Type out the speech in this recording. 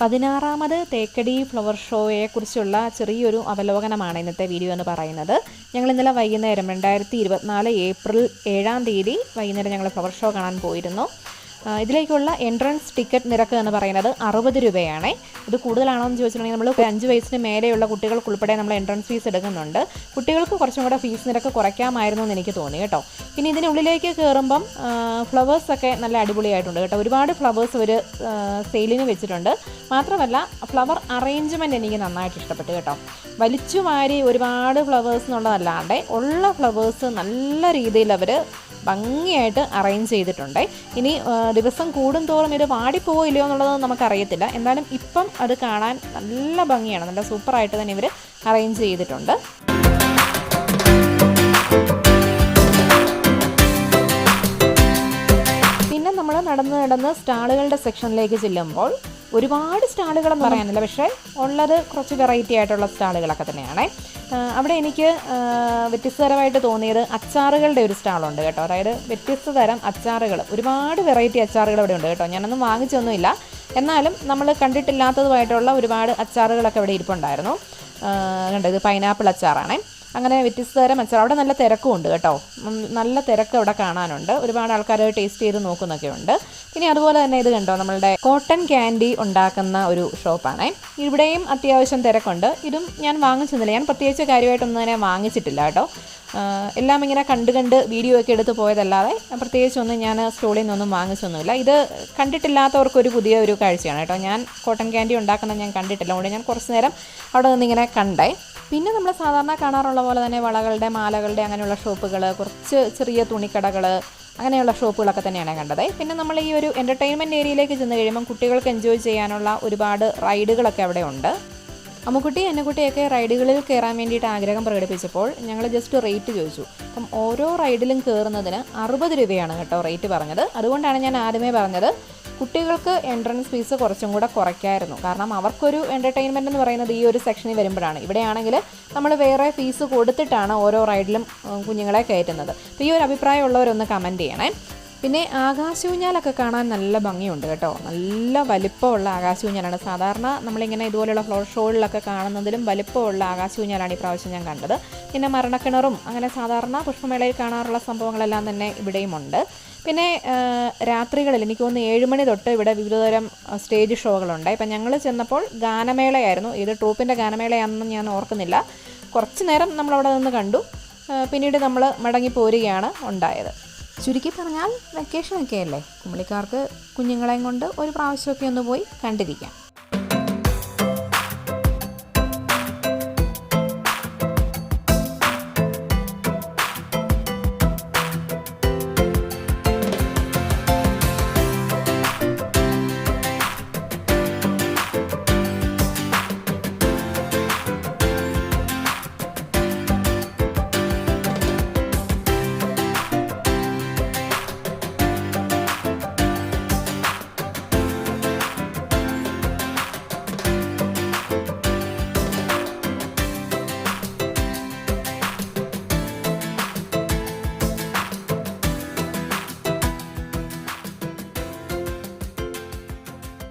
പതിനാറാമത് Thekkady flower ഷോയെക്കുറിച്ചുള്ള ചെറിയൊരു അവലോകനമാണ് ഇന്നത്തെ video എന്ന് പറയുന്നത്. ഞങ്ങൾ ഇന്നലെ വൈകുന്നേരം രണ്ടായിരത്തി ഇരുപത്തിനാല് ഏപ്രിൽ ഏഴാം തീയതി വൈകുന്നേരം ഞങ്ങൾ ഫ്ലവർ ഷോ കാണാൻ പോയിരുന്നു. ഇതിലേക്കുള്ള എൻട്രൻസ് ടിക്കറ്റ് നിരക്ക് എന്ന് പറയുന്നത് അറുപത് രൂപയാണ്. ഇത് കൂടുതലാണോ എന്ന് ചോദിച്ചിട്ടുണ്ടെങ്കിൽ നമ്മൾ അഞ്ച് വയസ്സിന് മേലെയുള്ള കുട്ടികൾക്ക് ഉൾപ്പെടെ നമ്മൾ എൻട്രൻസ് ഫീസ് എടുക്കുന്നുണ്ട്. കുട്ടികൾക്ക് കുറച്ചും കൂടെ ഫീസ് നിരക്ക് കുറയ്ക്കാമായിരുന്നു എന്ന് എനിക്ക് തോന്നി കേട്ടോ. പിന്നെ ഇതിനുള്ളിലേക്ക് കയറുമ്പം ഫ്ലവേഴ്സ് ഒക്കെ നല്ല അടിപൊളിയായിട്ടുണ്ട് കേട്ടോ. ഒരുപാട് ഫ്ലവേഴ്സ് ഒരു സെയിലിന് വെച്ചിട്ടുണ്ട്. മാത്രമല്ല ഫ്ലവർ അറേഞ്ച്മെന്റ് എനിക്ക് നന്നായിട്ട് ഇഷ്ടപ്പെട്ടു കേട്ടോ. വലിച്ചു വാരി ഒരുപാട് ഫ്ലവേഴ്സ് എന്നുള്ളതല്ലാണ്ട് ഉള്ള ഫ്ലവേഴ്സ് നല്ല രീതിയിൽ അവർ ഭംഗിയായിട്ട് അറേഞ്ച് ചെയ്തിട്ടുണ്ട്. ഇനി ദിവസം കൂടുന്തോറും ഇത് വാടിപ്പോയില്ലയോ എന്നുള്ളത് നമുക്കറിയത്തില്ല. എന്നാലും ഇപ്പം അത് കാണാൻ നല്ല ഭംഗിയാണ്. നല്ല സൂപ്പറായിട്ട് തന്നെ ഇവർ അറേഞ്ച് ചെയ്തിട്ടുണ്ട്. പിന്നെ നമ്മൾ നടന്ന് നടന്ന് സ്റ്റാളുകളുടെ സെക്ഷനിലേക്ക് ചെല്ലുമ്പോൾ ഒരുപാട് സ്റ്റാളുകളെന്ന് പറയാനില്ല പക്ഷേ ഉള്ളത് കുറച്ച് വെറൈറ്റി ആയിട്ടുള്ള സ്റ്റാളുകളൊക്കെ തന്നെയാണ്. അവിടെ എനിക്ക് വ്യത്യസ്തതരമായിട്ട് തോന്നിയത് അച്ചാറുകളുടെ ഒരു സ്റ്റാളുണ്ട് കേട്ടോ. അതായത് വ്യത്യസ്ത തരം അച്ചാറുകൾ. ഒരുപാട് വെറൈറ്റി അച്ചാറുകൾ ഇവിടെ ഉണ്ട് കേട്ടോ. ഞാനൊന്നും വാങ്ങിച്ചൊന്നുമില്ല. എന്നാലും നമ്മൾ കണ്ടിട്ടില്ലാത്തതുമായിട്ടുള്ള ഒരുപാട് അച്ചാറുകളൊക്കെ ഇവിടെ ഇരിപ്പുണ്ടായിരുന്നു. കണ്ടത് പൈനാപ്പിൾ അച്ചാറാണേ. അങ്ങനെ വ്യത്യസ്ത തരം മത്സരം. അവിടെ നല്ല തിരക്കും ഉണ്ട് കേട്ടോ നല്ല തിരക്ക് അവിടെ കാണാനുണ്ട്. ഒരുപാട് ആൾക്കാർ ടേസ്റ്റ് ചെയ്ത് നോക്കുന്നൊക്കെ ഉണ്ട്. പിന്നെ അതുപോലെ തന്നെ ഇത് കണ്ടോ നമ്മളുടെ കോട്ടൺ ക്യാൻഡി ഉണ്ടാക്കുന്ന ഒരു ഷോപ്പാണ്. ഇവിടെയും അത്യാവശ്യം തിരക്കുണ്ട്. ഇതും ഞാൻ വാങ്ങിച്ചിരുന്നില്ല ഞാൻ പ്രത്യേകിച്ച് കാര്യമായിട്ടൊന്നും തന്നെ വാങ്ങിച്ചിട്ടില്ല കേട്ടോ. എല്ലാം ഇങ്ങനെ കണ്ട് കണ്ട് വീഡിയോ ഒക്കെ എടുത്ത് പോയതല്ലാതെ പ്രത്യേകിച്ചൊന്നും ഞാൻ സ്റ്റോളിൽ നിന്നൊന്നും വാങ്ങിച്ചൊന്നുമില്ല. ഇത് കണ്ടിട്ടില്ലാത്തവർക്കൊരു പുതിയ ഒരു കാഴ്ചയാണ് കേട്ടോ. ഞാൻ കോട്ടൺ ക്യാൻഡി ഉണ്ടാക്കുന്നത് ഞാൻ കണ്ടിട്ടില്ല. അതുകൊണ്ട് ഞാൻ കുറച്ച് നേരം അവിടെ നിന്നിങ്ങനെ കണ്ടേ. പിന്നെ നമ്മൾ സാധാരണ കാണാറുള്ള പോലെ തന്നെ വളകളുടെ മാലകളുടെ അങ്ങനെയുള്ള ഷോപ്പുകൾ കുറച്ച് ചെറിയ തുണിക്കടകൾ അങ്ങനെയുള്ള ഷോപ്പുകളൊക്കെ തന്നെയാണ് കണ്ടത്. പിന്നെ നമ്മൾ ഈ ഒരു എന്റർടൈൻമെന്റ് ഏരിയയിലേക്ക് ചെന്ന് കഴിയുമ്പം കുട്ടികൾക്ക് എൻജോയ് ചെയ്യാനുള്ള ഒരുപാട് റൈഡുകളൊക്കെ അവിടെ ഉണ്ട്. അമ്മുക്കുട്ടി എന്നെക്കുട്ടിയൊക്കെ റൈഡുകളിൽ കയറാൻ വേണ്ടിയിട്ട് ആഗ്രഹം പ്രകടിപ്പിച്ചപ്പോൾ ഞങ്ങൾ ജസ്റ്റ് റേറ്റ് ചോദിച്ചു. അപ്പം ഓരോ റൈഡിലും കയറുന്നതിന് അറുപത് രൂപയാണ് കേട്ടോ റേറ്റ് പറഞ്ഞത്. അതുകൊണ്ടാണ് ഞാൻ ആദ്യമേ പറഞ്ഞത് കുട്ടികൾക്ക് എൻട്രൻസ് ഫീസ് കുറച്ചും കൂടെ കുറയ്ക്കായിരുന്നു. കാരണം അവർക്കൊരു എന്റർടൈൻമെന്റ് എന്ന് പറയുന്നത് ഈ ഒരു സെക്ഷനിൽ വരുമ്പോഴാണ്. ഇവിടെയാണെങ്കിൽ നമ്മൾ വേറെ ഫീസ് കൊടുത്തിട്ടാണ് ഓരോ റൈഡിലും കുഞ്ഞുങ്ങളെ കയറ്റുന്നത്. അപ്പോൾ ഈ ഒരു അഭിപ്രായമുള്ളവരൊന്ന് കമന്റ് ചെയ്യണേ. പിന്നെ ആകാശൂഞ്ഞാലൊക്കെ കാണാൻ നല്ല ഭംഗിയുണ്ട് കേട്ടോ. നല്ല വലിപ്പമുള്ള ആകാശൂഞ്ഞാലാണ് സാധാരണ നമ്മളിങ്ങനെ ഇതുപോലെയുള്ള ഫ്ലോർ ഷോകളിലൊക്കെ കാണുന്നതിലും വലിപ്പമുള്ള ആകാശൂഞ്ഞാലാണ് ഈ പ്രാവശ്യം ഞാൻ കണ്ടത്. പിന്നെ മരണക്കിണറും അങ്ങനെ സാധാരണ പുഷ്പമേളയിൽ കാണാറുള്ള സംഭവങ്ങളെല്ലാം തന്നെ ഇവിടെയുമുണ്ട് പിന്നെ രാത്രികളിൽ എനിക്ക് തോന്നുന്നു ഏഴ് മണി തൊട്ട് ഇവിടെ വിവിധതരം സ്റ്റേജ് ഷോകളുണ്ട് ഇപ്പം ഞങ്ങൾ ചെന്നപ്പോൾ ഗാനമേളയായിരുന്നു. ഇത് ട്രൂപ്പിന്റെ ഗാനമേളയാണെന്നും ഞാൻ ഓർക്കുന്നില്ല. കുറച്ച് നേരം നമ്മളവിടെ നിന്ന് കണ്ടു. പിന്നീട് നമ്മൾ മടങ്ങി പോരുകയാണ് ഉണ്ടായത്. ചുരുക്കി പറഞ്ഞാൽ വെക്കേഷനൊക്കെ അല്ലേ കുമ്പളിക്കാർക്ക് കുഞ്ഞുങ്ങളെയും കൊണ്ട് ഒരു പ്രാവശ്യമൊക്കെ ഒന്ന് പോയി കണ്ടിരിക്കാം.